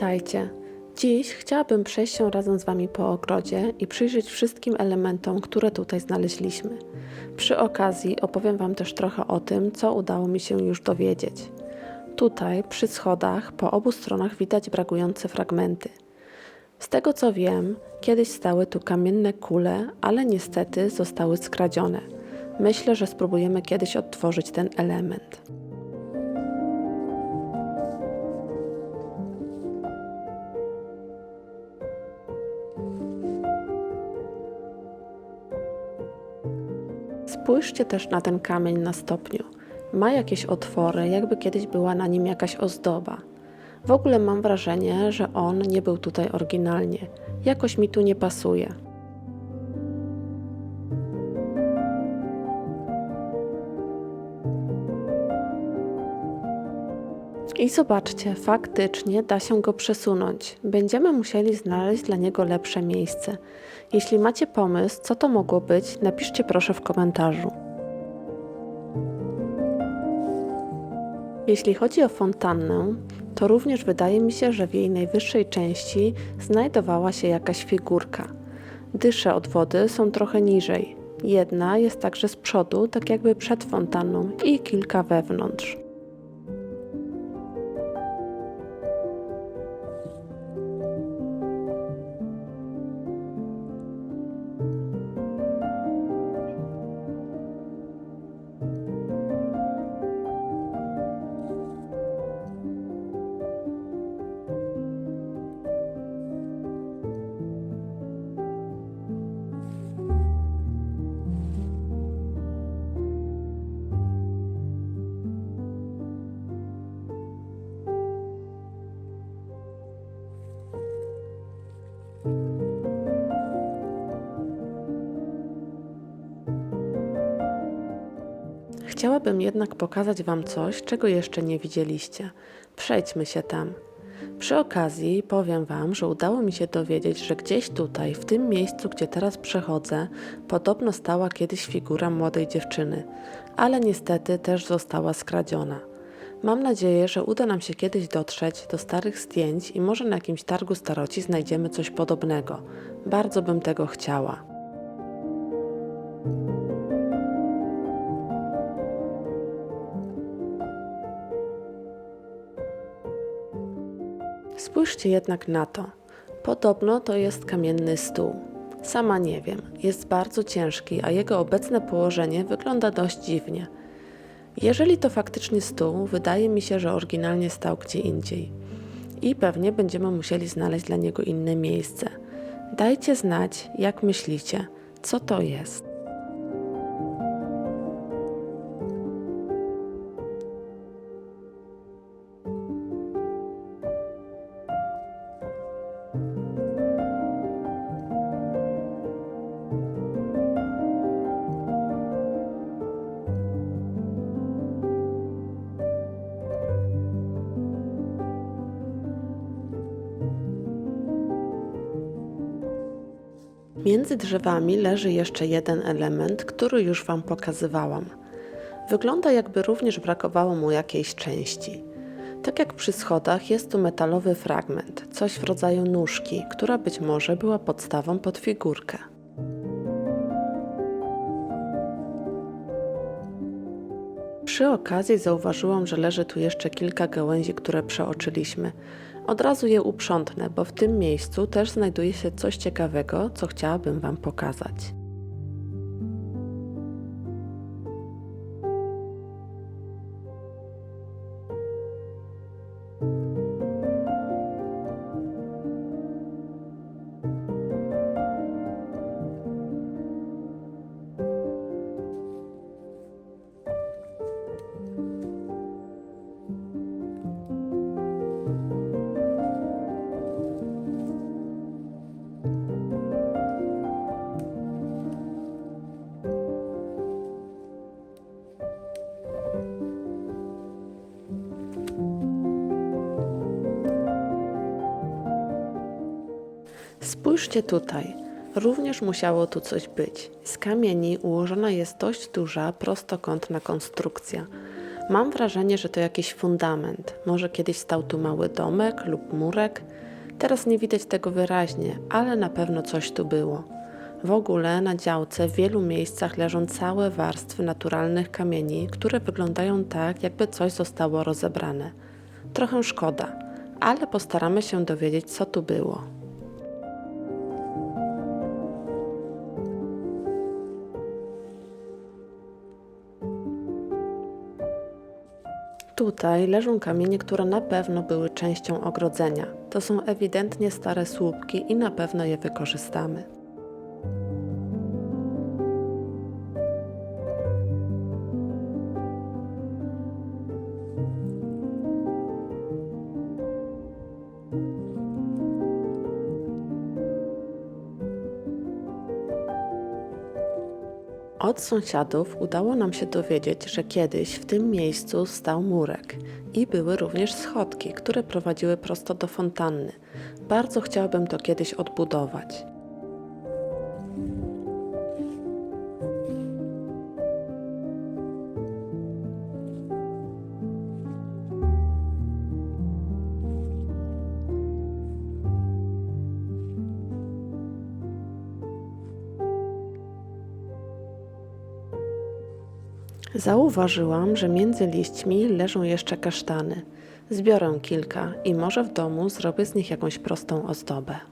Witajcie. Dziś chciałabym przejść się razem z Wami po ogrodzie i przyjrzeć wszystkim elementom, które tutaj znaleźliśmy. Przy okazji opowiem Wam też trochę o tym, co udało mi się już dowiedzieć. Tutaj, przy schodach, po obu stronach widać brakujące fragmenty. Z tego co wiem, kiedyś stały tu kamienne kule, ale niestety zostały skradzione. Myślę, że spróbujemy kiedyś odtworzyć ten element. Spójrzcie też na ten kamień na stopniu. Ma jakieś otwory, jakby kiedyś była na nim jakaś ozdoba. W ogóle mam wrażenie, że on nie był tutaj oryginalnie. Jakoś mi tu nie pasuje. I zobaczcie, faktycznie da się go przesunąć. Będziemy musieli znaleźć dla niego lepsze miejsce. Jeśli macie pomysł, co to mogło być, napiszcie proszę w komentarzu. Jeśli chodzi o fontannę, to również wydaje mi się, że w jej najwyższej części znajdowała się jakaś figurka. Dysze od wody są trochę niżej. Jedna jest także z przodu, tak jakby przed fontanną, i kilka wewnątrz. Chciałabym jednak pokazać Wam coś, czego jeszcze nie widzieliście. Przejdźmy się tam. Przy okazji powiem Wam, że udało mi się dowiedzieć, że gdzieś tutaj, w tym miejscu, gdzie teraz przechodzę, podobno stała kiedyś figura młodej dziewczyny, ale niestety też została skradziona. Mam nadzieję, że uda nam się kiedyś dotrzeć do starych zdjęć i może na jakimś targu staroci znajdziemy coś podobnego. Bardzo bym tego chciała. Spójrzcie jednak na to. Podobno to jest kamienny stół. Sama nie wiem, jest bardzo ciężki, a jego obecne położenie wygląda dość dziwnie. Jeżeli to faktycznie stół, wydaje mi się, że oryginalnie stał gdzie indziej. I pewnie będziemy musieli znaleźć dla niego inne miejsce. Dajcie znać, jak myślicie, co to jest. Między drzewami leży jeszcze jeden element, który już Wam pokazywałam. Wygląda jakby również brakowało mu jakiejś części. Tak jak przy schodach jest tu metalowy fragment, coś w rodzaju nóżki, która być może była podstawą pod figurkę. Przy okazji zauważyłam, że leży tu jeszcze kilka gałęzi, które przeoczyliśmy. Od razu je uprzątnę, bo w tym miejscu też znajduje się coś ciekawego, co chciałabym Wam pokazać. Spójrzcie tutaj. Również musiało tu coś być. Z kamieni ułożona jest dość duża, prostokątna konstrukcja. Mam wrażenie, że to jakiś fundament. Może kiedyś stał tu mały domek lub murek. Teraz nie widać tego wyraźnie, ale na pewno coś tu było. W ogóle na działce w wielu miejscach leżą całe warstwy naturalnych kamieni, które wyglądają tak, jakby coś zostało rozebrane. Trochę szkoda, ale postaramy się dowiedzieć, co tu było. Tutaj leżą kamienie, które na pewno były częścią ogrodzenia. To są ewidentnie stare słupki i na pewno je wykorzystamy. Od sąsiadów udało nam się dowiedzieć, że kiedyś w tym miejscu stał murek i były również schodki, które prowadziły prosto do fontanny. Bardzo chciałabym to kiedyś odbudować. Zauważyłam, że między liśćmi leżą jeszcze kasztany. Zbiorę kilka i może w domu zrobię z nich jakąś prostą ozdobę.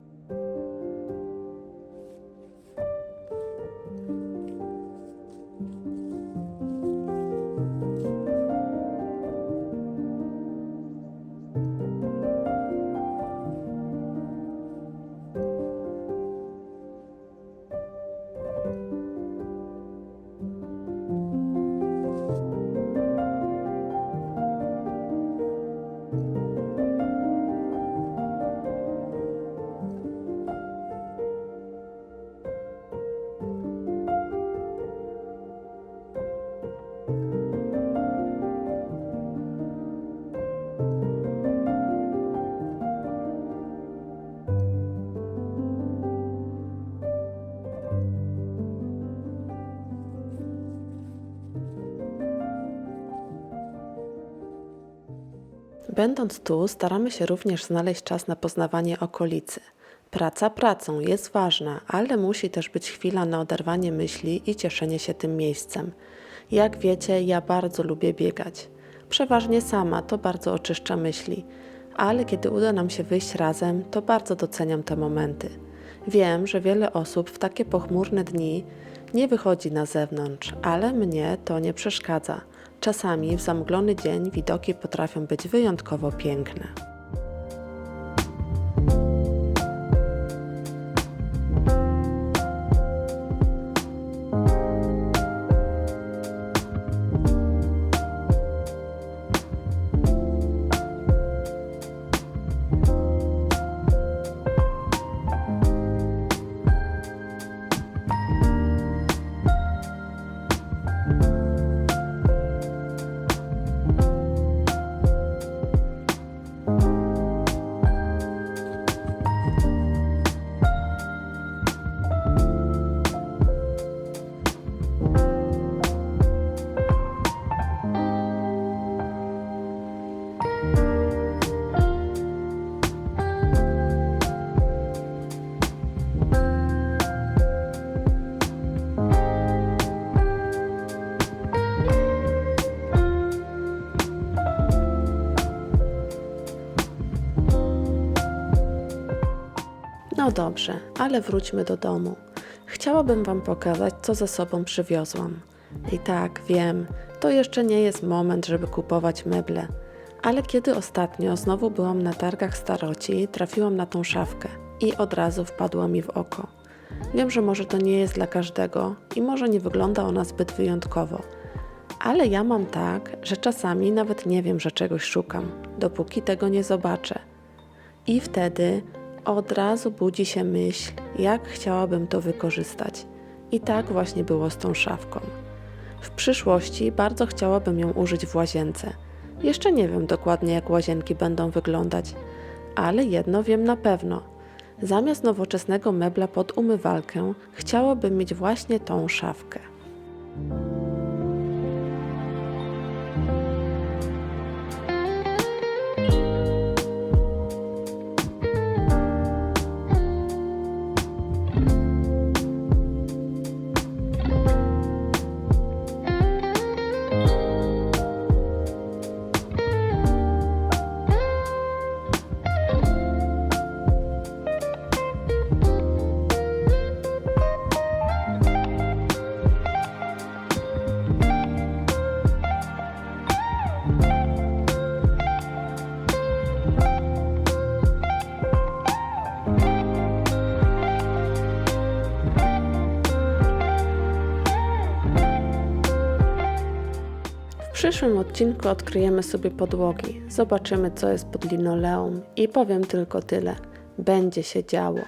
Będąc tu, staramy się również znaleźć czas na poznawanie okolicy. Praca pracą jest ważna, ale musi też być chwila na oderwanie myśli i cieszenie się tym miejscem. Jak wiecie, ja bardzo lubię biegać. Przeważnie sama, to bardzo oczyszcza myśli, ale kiedy uda nam się wyjść razem, to bardzo doceniam te momenty. Wiem, że wiele osób w takie pochmurne dni nie wychodzi na zewnątrz, ale mnie to nie przeszkadza. Czasami w zamglony dzień widoki potrafią być wyjątkowo piękne. Dobrze, ale wróćmy do domu. Chciałabym Wam pokazać, co ze sobą przywiozłam. I tak, wiem, to jeszcze nie jest moment, żeby kupować meble. Ale kiedy ostatnio znowu byłam na targach staroci, trafiłam na tą szafkę i od razu wpadła mi w oko. Wiem, że może to nie jest dla każdego i może nie wygląda ona zbyt wyjątkowo, ale ja mam tak, że czasami nawet nie wiem, że czegoś szukam, dopóki tego nie zobaczę. I wtedy od razu budzi się myśl, jak chciałabym to wykorzystać. I tak właśnie było z tą szafką. W przyszłości bardzo chciałabym ją użyć w łazience. Jeszcze nie wiem dokładnie, jak łazienki będą wyglądać, ale jedno wiem na pewno. Zamiast nowoczesnego mebla pod umywalkę, chciałabym mieć właśnie tą szafkę. Przyszłym odcinku odkryjemy sobie podłogi, zobaczymy co jest pod linoleum i powiem tylko tyle. Będzie się działo.